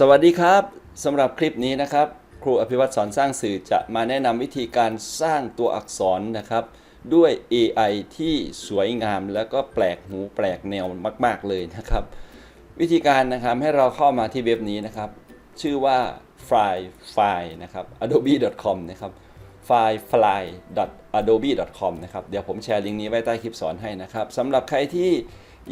สวัสดีครับสำหรับคลิปนี้นะครับ ครูอภิวัตรสอนสร้างสื่อจะมาแนะนำวิธีการสร้างตัวอักษรนะครับ ด้วย AI ที่สวยงามแล้วก็แปลกหูแปลกแนวมาก ๆ เลยนะครับ วิธีการนะครับให้เราเข้ามาที่เว็บนี้นะครับ ชื่อว่า fly file นะครับ adobe.com นะครับ filefly.adobe.com นะครับ เดี๋ยวผมแชร์ลิงก์นี้ไว้ใต้คลิปสอนให้นะครับสำหรับใครที่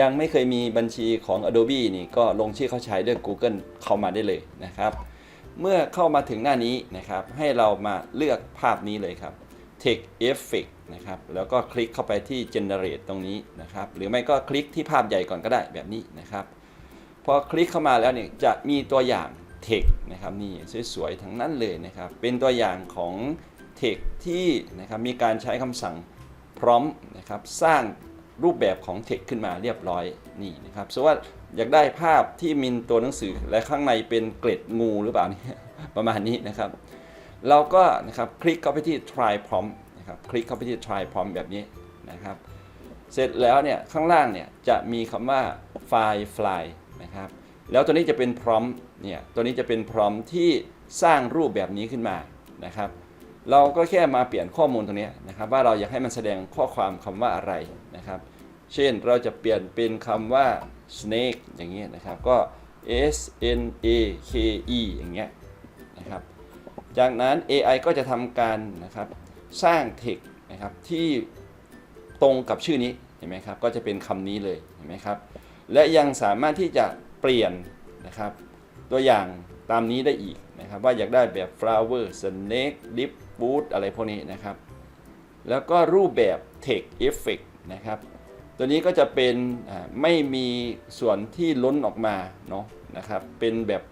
ยังไม่เคยมีบัญชีของ Adobe นี่ก็ลงชื่อเข้าใช้ด้วย Google เข้ามาได้เลยนะครับ เมื่อเข้ามาถึงหน้านี้นะครับ ให้เรามาเลือกภาพนี้เลยครับ Text Effect นะครับ แล้วก็คลิกเข้าไปที่ Generate ตรงนี้นะครับ หรือไม่ก็คลิกที่ภาพใหญ่ก่อนก็ได้แบบนี้นะครับ พอคลิกเข้ามาแล้วเนี่ยจะมีตัวอย่าง text นะครับนี่สวยๆทั้งนั้นเลยนะครับ เป็นตัวอย่างของ text ที่นะครับมีการใช้คำสั่ง prompt นะครับสร้าง รูปแบบของ text ขึ้นมาเรียบร้อยนี่นะครับสมมติว่าอยากได้ภาพที่มีตัวหนังสือและข้างในเป็นเกล็ดงูหรือเปล่านี่ประมาณนี้นะครับ เราก็นะครับคลิกเข้าไปที่ try prompt นะครับคลิกเข้าไปที่ try prompt แบบนี้นะครับ เสร็จแล้วเนี่ยข้างล่างเนี่ยจะมีคำว่า file fly นะครับแล้วตัวนี้จะเป็นพร้อมเนี่ยตัวนี้จะเป็นพร้อมที่สร้างรูปแบบนี้ขึ้นมานะครับ เราก็แค่มาเปลี่ยนข้อมูลตรงนี้นะครับว่าเราอยากให้มันแสดงข้อความคำว่าอะไรนะครับ เช่นเราจะเปลี่ยนเป็นคำว่า snake อย่างเงี้ยนะครับก็ s n a k e อย่างเงี้ยนะครับ จากนั้น AI ก็จะทำการนะครับสร้าง text นะครับที่ตรงกับชื่อนี้เห็นไหมครับก็จะเป็นคำนี้เลยเห็นไหมครับและยังสามารถที่จะเปลี่ยนนะครับตัวอย่างตามนี้ได้อีกนะครับว่าอยากได้แบบ flower snake dip boot อะไรพวกนี้นะครับ แล้วก็รูปแบบ text effect นะครับ ตัวนี้ก็จะเป็นไม่มีส่วนที่ล้นออกมาเนาะนะครับ เป็นแบบ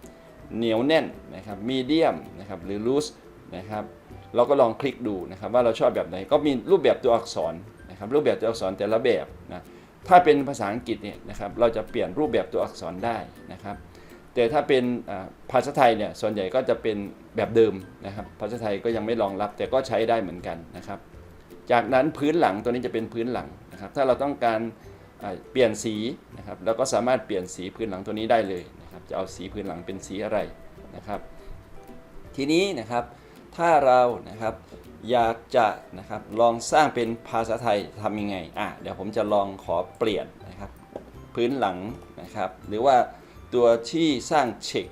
เหนียวแน่นนะครับมีเดียมนะครับหรือ loose นะครับ เราก็ลองคลิกดูนะครับว่าเราชอบแบบไหน ก็มีรูปแบบตัวอักษรนะครับรูปแบบตัวอักษรแต่ละแบบนะถ้าเป็นภาษาอังกฤษเนี่ยนะครับเราจะเปลี่ยนรูปแบบตัวอักษรได้นะครับ แต่ถ้าเป็นภาษาไทยเนี่ยส่วนใหญ่ก็จะเป็นแบบเดิมนะครับภาษาไทยก็ยังไม่รองรับแต่ก็ใช้ได้เหมือนกันนะครับ จากนั้นพื้นหลังตัวนี้จะเป็นพื้นหลังนะครับ ถ้าเราต้องการเปลี่ยนสีนะครับเราก็สามารถเปลี่ยนสีพื้นหลังตัวนี้ได้เลยนะครับจะเอาสีพื้นหลังเป็นสีอะไรนะครับ ทีนี้นะครับถ้าเรานะครับอยากจะนะครับลองสร้างเป็นภาษาไทยทำยังไงอะเดี๋ยวผมจะลองขอเปลี่ยนนะครับพื้นหลังนะครับ หรือว่า ตัวที่สร้างเช็ค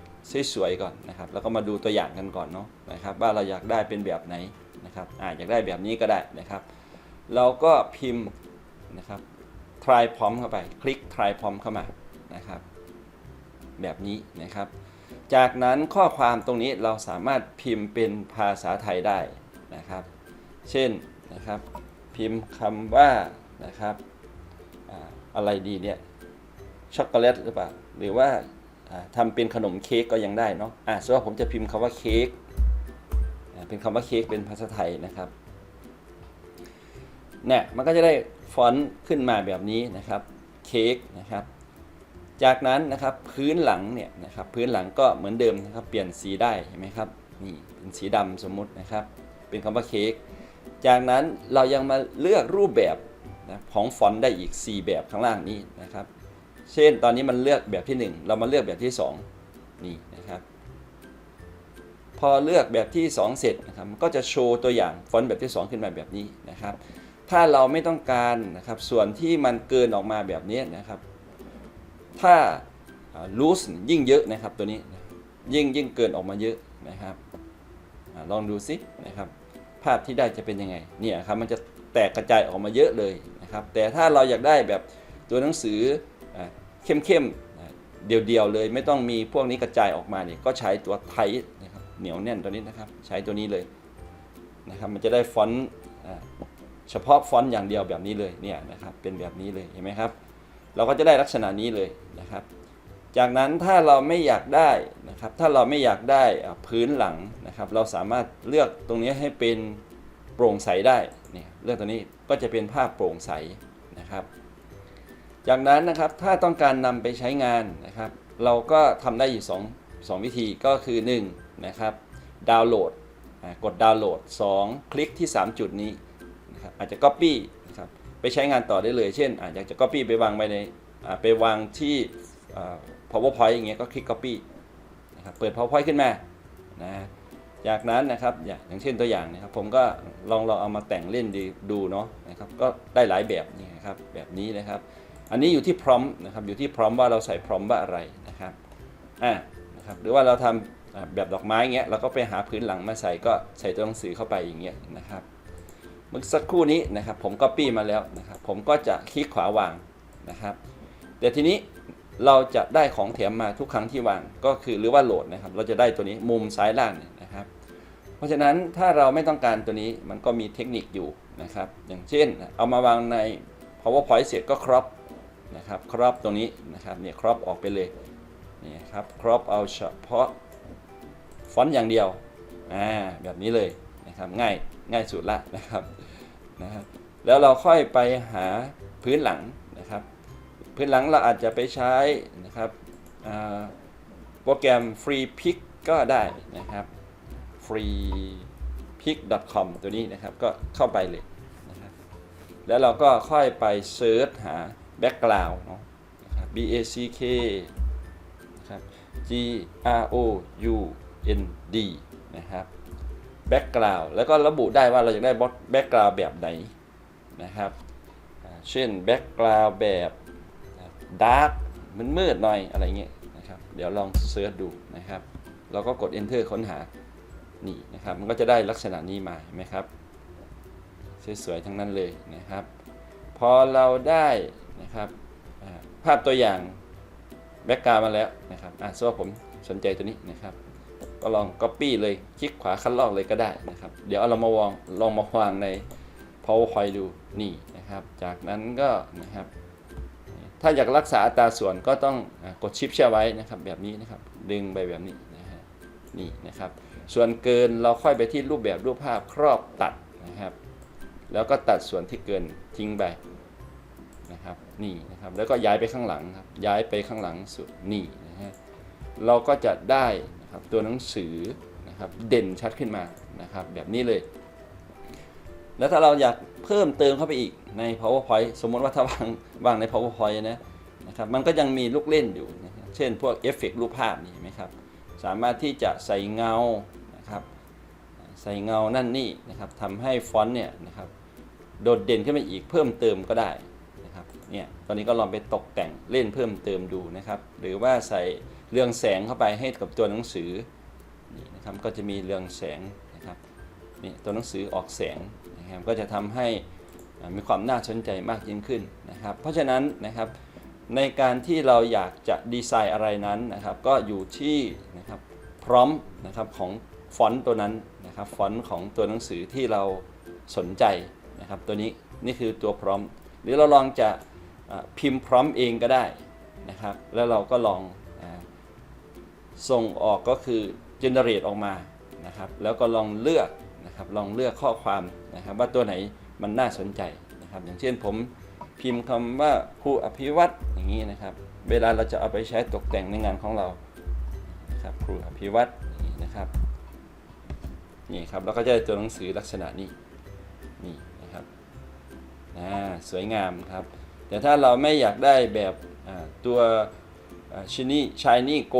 สวยๆก่อนนะครับ แล้วก็มาดูตัวอย่างกันก่อนเนาะนะครับว่าเราอยากได้เป็นแบบไหนนะครับอ่าอยากได้แบบนี้ก็ได้นะครับ เราก็พิมพ์นะครับ try prompt เข้าไป คลิก try prompt เข้ามานะครับ แบบนี้นะครับ จากนั้นข้อความตรงนี้เราสามารถพิมพ์เป็นภาษาไทยได้นะครับ เช่นนะครับ พิมพ์คำว่านะครับอะไรดีเนี่ย ช็อกโกแลตหรือเปล่า หรือว่าอ่าทำเป็นขนมเค้กก็ยังได้เนาะอะส่วนผมจะพิมพ์คำว่าเค้กเป็นคำว่าเค้กเป็นภาษาไทยนะครับเนี่ยมันก็จะได้ฟอนต์ขึ้นมาแบบนี้นะครับเค้กนะครับ จากนั้นนะครับพื้นหลังเนี่ยนะครับพื้นหลังก็เหมือนเดิมนะครับเปลี่ยนสีได้เห็นไหมครับนี่เป็นสีดำสมมุตินะครับ เป็นคำว่าเค้กจากนั้นเรายังมาเลือกรูปแบบนะของฟอนต์ได้อีก 4 แบบข้างล่างนี้นะครับ เช่นตอนนี้มันเลือกแบบที่ 1 เรามาเลือกแบบที่ 2 นี่นะครับ พอเลือกแบบที่ 2 เสร็จนะครับก็จะโชว์ตัวอย่างฟอนต์แบบที่ 2 ขึ้นมาแบบนี้นะครับ ถ้าเราไม่ต้องการนะครับส่วนที่มันเกินออกมาแบบนี้นะครับ ถ้าลูสยิ่งเยอะนะครับตัวนี้ยิ่งยิ่งเกินออกมาเยอะนะครับลองดูซินะครับ ภาพที่ได้จะเป็นยังไงเนี่ยครับมันจะแตกกระจายออกมาเยอะเลยนะครับ แต่ถ้าเราอยากได้แบบตัวหนังสือ เข้มๆ เดียวๆ เลย ไม่ต้องมีพวกนี้กระจายออกมาเนี่ยก็ใช้ตัวไทยนะครับเหนียวแน่นตัวนี้นะครับ ใช้ตัวนี้เลยนะครับมันจะได้ฟอนต์เฉพาะฟอนต์อย่างเดียวแบบนี้เลยเนี่ยนะครับเป็นแบบนี้เลยเห็นไหมครับ เราก็จะได้ลักษณะนี้เลยนะครับ จากนั้นถ้าเราไม่อยากได้นะครับ ถ้าเราไม่อยากได้พื้นหลังนะครับ เราสามารถเลือกตรงนี้ให้เป็นโปร่งใสได้เนี่ยเลือกตัวนี้ก็จะเป็นภาพโปร่งใสนะครับ จากนั้นนะครับถ้าต้องการนำไปใช้งานนะครับ เราก็ทำได้อยู่2 2วิธีก็คือ1นะครับดาวน์โหลดกดดาวน์โหลด 2 คลิกที่ 3 จุดนี้นะครับอาจจะ Copy นะครับไปใช้งานต่อได้เลย เช่น อาจจะ Copy ไปวางไว้ในไปวางที่ powerpoint อย่างเงี้ยก็คลิก copy นะนะครับเปิด PowerPoint ขึ้นมานะจากนั้นนะครับอย่างเช่นตัวอย่างนะครับผมก็ลองลองเอามาแต่งเล่นดีดูเนาะนะครับก็ได้หลายแบบนี่นะครับแบบนี้นะครับ อันนี้อยู่ที่พร้อมนะครับอยู่ที่พร้อมว่าเราใส่พร้อมว่าอะไรนะครับอ่านะครับหรือว่าเราทำอ่าแบบดอกไม้เงี้ยเราก็ไปหาพื้นหลังมาใส่ก็ใส่ตัวหนังสือเข้าไปอย่างเงี้ยนะครับเมื่อสักครู่นี้นะครับผมก็ปี้มาแล้วนะครับผมก็จะคลิกขวาวางนะครับแต่ทีนี้เราจะได้ของแถมมาทุกครั้งที่วางก็คือหรือว่าโหลดนะครับ เราจะได้ตัวนี้มุมซ้ายล่างเนี่ยนะครับ เพราะฉะนั้นถ้าเราไม่ต้องการตัวนี้มันก็มีเทคนิคอยู่นะครับ อย่างเช่น เอามาวางใน powerpoint เสร็จก็ครอป นะครับครอปตรงนี้นะครับเนี่ยครอปออกไปเลยนี่ครับครอปเอาเฉพาะฟอนต์อย่างเดียวอ่าแบบนี้เลยนะครับง่ายง่ายสุดละนะครับนะครับแล้วเราค่อยไปหาพื้นหลังนะครับ พื้นหลังเราอาจจะไปใช้นะครับโปรแกรม Free Pick ก็ได้นะครับ freepick.com ตัวนี้นะครับก็เข้าไปเลยนะครับแล้วเราก็ค่อยไปเซิร์ชหา background เนาะ b a c k นะครับ g r o u n d นะครับ background แล้วก็ระบุได้ว่าเราอยากได้ background แบบไหนนะครับ เช่น background แบบ dark มืดหน่อยอะไรเงี้ยนะครับ เดี๋ยวลองเซิร์ชดูนะครับ เราก็กด enter ค้นหา นี่นะครับ มันก็จะได้ลักษณะนี้มาเห็นไหมครับ สวยๆ ทั้งนั้นเลยนะครับ พอเราได้ นะครับภาพตัวอย่างแบ็กกราวมาแล้วนะครับอะส่วนผมสนใจตัวนี้นะครับ ก็ลอง Copy เลยคลิกขวาคัดลอกเลยก็ได้นะครับ เดี๋ยวเรามาวางลองมาวางใน PowerPoint ดูนี่นะครับ จากนั้นก็นะครับ ถ้าอยากรักษาอัตราส่วนก็ต้องอกดชิปแช่ไว้นะครับ แบบนี้นะครับ ดึงไปแบบนี้นะฮะนี่นะครับ ส่วนเกินเราค่อยไปที่รูปแบบรูปภาพครอบตัดนะครับ แล้วก็ตัดส่วนที่เกินทิ้งไป นะครับนี่นะครับแล้วก็ย้ายไปข้างหลังครับย้ายไปข้างหลังสุดนี่นะฮะเราก็จะได้นะครับตัวหนังสือนะครับเด่นชัดขึ้นมานะครับแบบนี้เลย แล้วถ้าเราอยากเพิ่มเติมเข้าไปอีกใน powerpoint สมมติว่าถ้าวางวางใน powerpoint นะนะครับมันก็ยังมีลูกเล่นอยู่นะเช่นพวกเอฟเฟกต์รูปภาพนี่เห็นไหมครับสามารถที่จะใส่เงานะครับใส่เงานั่นนี่นะครับทำให้ฟอนต์เนี่ยนะครับโดดเด่นขึ้นมาอีกเพิ่มเติมก็ได้ เนี่ยตอนนี้ก็ลองไปตกแต่งเล่นเพิ่มเติมดูนะครับ หรือว่าใส่เรืองแสงเข้าไปให้กับตัวหนังสือนี่นะครับก็จะมีเรืองแสงนะครับนี่ตัวหนังสือออกแสงนะครับก็จะทำให้มีความน่าสนใจมากยิ่งขึ้นนะครับ เพราะฉะนั้นนะครับในการที่เราอยากจะดีไซน์อะไรนั้นนะครับก็อยู่ที่นะครับพร้อมนะครับของฟอนต์ตัวนั้นนะครับฟอนต์ของตัวหนังสือที่เราสนใจนะครับตัวนี้นี่คือตัวพร้อม หรือเราลองจะ พิมพ์พร้อมเองก็ได้นะครับ แล้วเราก็ลองอส่งออกก็คือ generate ออกมานะครับ แล้วก็ลองเลือกนะครับ ลองเลือกข้อความนะครับ ว่าตัวไหนมันน่าสนใจนะครับ อย่างเช่นผมพิมพ์คำว่าครูอภิวัตอย่างนี้นะครับ เวลาเราจะเอาไปใช้ตกแต่งในงานของเรานะครับครูอภิวัตนนะครับนี่ครับเราก็จะได้ตัวหนังสือลักษณะนี้นี่นะครับอ่าสวยงามครับ แต่ถ้าเราไม่อยากได้แบบตัวชินี่ชายนี่โก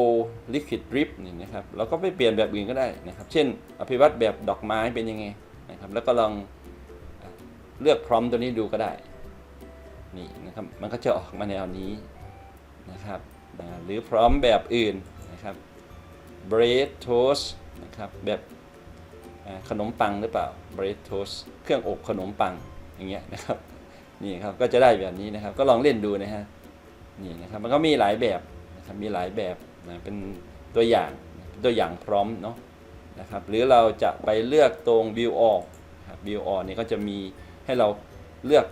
ลิควิดริปนี่นะครับเราก็ไปเปลี่ยนแบบอื่นก็ได้นะครับ เช่น อภิวัตแบบดอกไม้เป็นยังไงนะครับ แล้วก็ลองเลือกพร้อมตัวนี้ดูก็ได้นี่นะครับมันก็จะออกมาแนวนี้นะครับหรือพร้อมแบบอื่นนะครับ bread toast นะครับแบบขนมปังหรือเปล่า bread toast เครื่องอบขนมปังอย่างเงี้ยนะครับ นี่ครับก็จะได้แบบนี้นะครับ ก็ลองเล่นดูนะฮะนี่นะครับมันก็มีหลายแบบนะครับมีหลายแบบนะเป็นตัวอย่างตัวอย่างพร้อมเนาะนะครับหรือเราจะไปเลือกตรง view all ครับ view all นี่ก็จะมีให้เราเลือก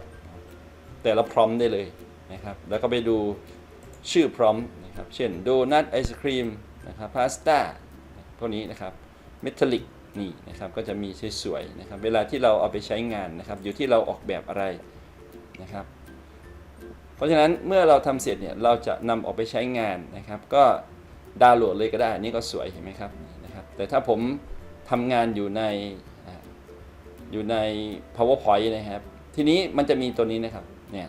แต่ละพร้อมได้เลยนะครับแล้วก็ไปดูชื่อพร้อมนะครับเช่นโดนัทไอศครีมนะครับพาสต้าพวกนี้นะครับเมทัลลิกนี่นะครับก็จะมีสวยๆนะครับเวลาที่เราเอาไปใช้งานนะครับอยู่ที่เราออกแบบอะไร นะครับ เพราะฉะนั้นเมื่อเราทำเสร็จเนี่ยเราจะนำออกไปใช้งานนะครับ ก็ดาวน์โหลดเลยก็ได้นี่ก็สวยเห็นไหมครับนะครับ แต่ถ้าผมทำงานอยู่ในอยู่ใน powerpoint นะครับ ทีนี้มันจะมีตัวนี้นะครับเนี่ย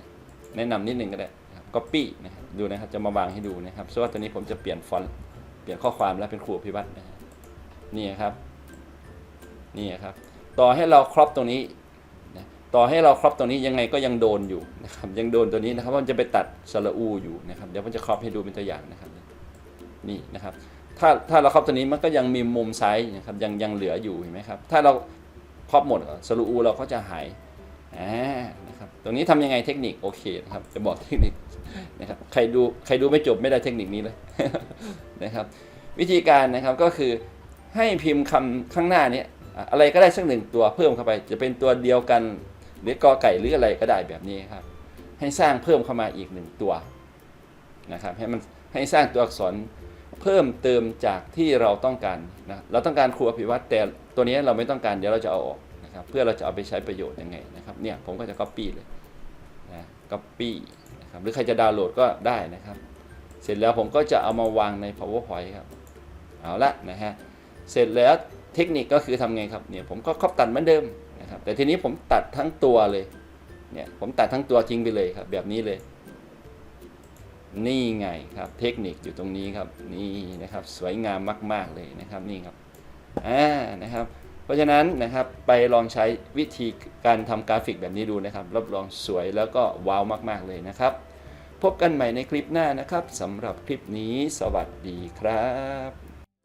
แนะนำนิดนึงก็ได้ครับ copy นะครับดูนะครับจะมาวางให้ดูนะครับส่วนตัวนี้ผมจะเปลี่ยนฟอนต์เปลี่ยนข้อความแล้วเป็นครูอภิวัตรนะนี่ครับนี่ครับ ต่อให้เราครอปตรงนี้ ต่อให้เราครอปตรงนี้ยังไงก็ยังโดนอยู่นะครับยังโดนตัวนี้นะครับเพราะมันจะไปตัดสระอูอยู่นะครับเดี๋ยวผมจะครอปให้ดูเป็นตัวอย่างนะครับนี่นะครับถ้าถ้าเราครอปตัวนี้มันก็ยังมีมุมซ้ายนะครับยังยังเหลืออยู่เห็นไหมครับถ้าเราครอปหมดสระอูเราก็จะหายอ่านะครับตรงนี้ทำยังไงเทคนิคโอเคนะครับจะบอกเทคนิคนะครับใครดูใครดูไม่จบไม่ได้เทคนิคนี้เลยนะครับวิธีการนะครับก็คือให้พิมพ์คำข้างหน้านี้อะไรก็ได้สักหนึ่งตัวเพิ่มเข้าไป จะเป็นตัวเดียวกัน หรือกอไก่หรืออะไรก็ได้แบบนี้ครับ ให้สร้างเพิ่มเข้ามาอีกหนึ่งตัวนะครับให้มันให้สร้างตัวอักษรเพิ่มเติมจากที่เราต้องการนะเราต้องการครูอภิวัตแต่ตัวนี้เราไม่ต้องการเดี๋ยวเราจะเอาออกนะครับเพื่อเราจะเอาไปใช้ประโยชน์ยังไงนะครับเนี่ยผมก็จะ copy เลยนะ copy นะครับหรือใครจะดาวน์โหลดก็ได้นะครับ เสร็จแล้วผมก็จะเอามาวางใน powerpoint ครับเอาละนะฮะเสร็จแล้วเทคนิคก็คือทำไงครับเนี่ยผมก็ครอบตัดเหมือนเดิม นะครับแต่ทีนี้ผมตัดทั้งตัวเลยเนี่ยผมตัดทั้งตัวทิ้งไปเลยครับ แบบนี้เลย นี่ไงครับ เทคนิคอยู่ตรงนี้ครับ นี่นะครับสวยงามมาก ๆเลยนะครับนี่ครับอ่านะครับ เพราะฉะนั้นนะครับไปลองใช้วิธีการทำกราฟิกแบบนี้ดูนะครับ รับรองสวยแล้วก็ว้าวมาก ๆเลยนะครับ พบกันใหม่ในคลิปหน้านะครับสำหรับคลิปนี้สวัสดีครับ